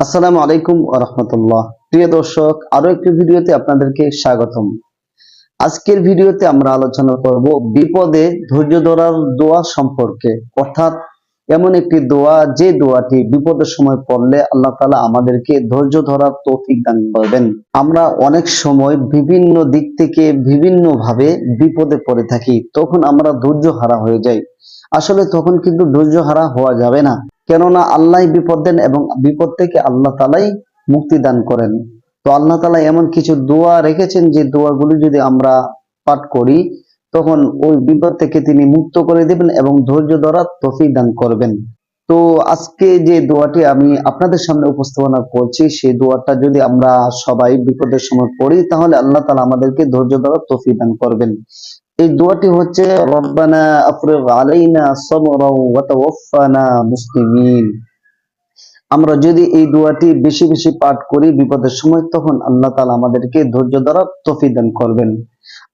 আসসালামু আলাইকুম রহমতুল্লাহ। প্রিয় দর্শক, আরও একটি ভিডিওতে আপনাদেরকে স্বাগতম। আজকের ভিডিওতে আমরা আলোচনা করব বিপদে ধৈর্য ধরার দোয়া সম্পর্কে। অর্থাৎ এমন একটি দোয়া, যে দোয়াটি বিপদের সময় পড়লে আল্লাহ তাআলা আমাদেরকে ধৈর্য ধরার তৌফিক দান করবেন। আমরা অনেক সময় বিভিন্ন দিক থেকে বিভিন্ন ভাবে বিপদে পড়ে থাকি, তখন আমরা ধৈর্য হারা হয়ে যাই। আসলে তখন কিন্তু ধৈর্য হারা হওয়া যাবে না। কেননা আল্লাহ বিপদ দেন এবং বিপদ থেকে আল্লাহ তালাই মুক্তি দান করেন। তো আল্লাহ তালা এমন কিছু দোয়া রেখেছেন যে দোয়াগুলি যদি আমরা পাঠ করি, তখন ওই বিপদ থেকে তিনি মুক্ত করে দেবেন এবং ধৈর্য ধরার তফিক দান করবেন। তো আজকে যে দোয়াটি আমি আপনাদের সামনে উপস্থাপনা করছি, সেই দোয়াটা যদি আমরা সবাই বিপদের সময় পড়ি, তাহলে আল্লাহ তালা আমাদেরকে ধৈর্য ধরার তফিক দান করবেন। এই দোয়াটি হচ্ছে, রব্বানা আফরিগ আলাইনা সাবরাও ওয়া মুসলিমিন। আমরা যদি এই দোয়াটি বেশি বেশি পাঠ করি বিপদের সময়, তখন আল্লাহ তাআলা আমাদেরকে ধৈর্য ধরার তৌফিক দান করবেন।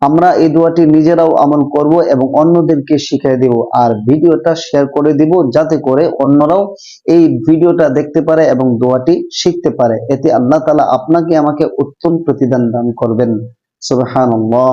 আমরা এই দোয়াটি নিজেরাও আমল করব এবং অন্যদেরকে শিখিয়ে দেব আর ভিডিওটা শেয়ার করে দিব যাতে করে অন্যরাও এই ভিডিওটা দেখতে পারে এবং দোয়াটি শিখতে পারে। এতে আল্লাহ তাআলা আপনাকে আমাকে উত্তম প্রতিদান দান করবেন। সুবহানাল্লাহ।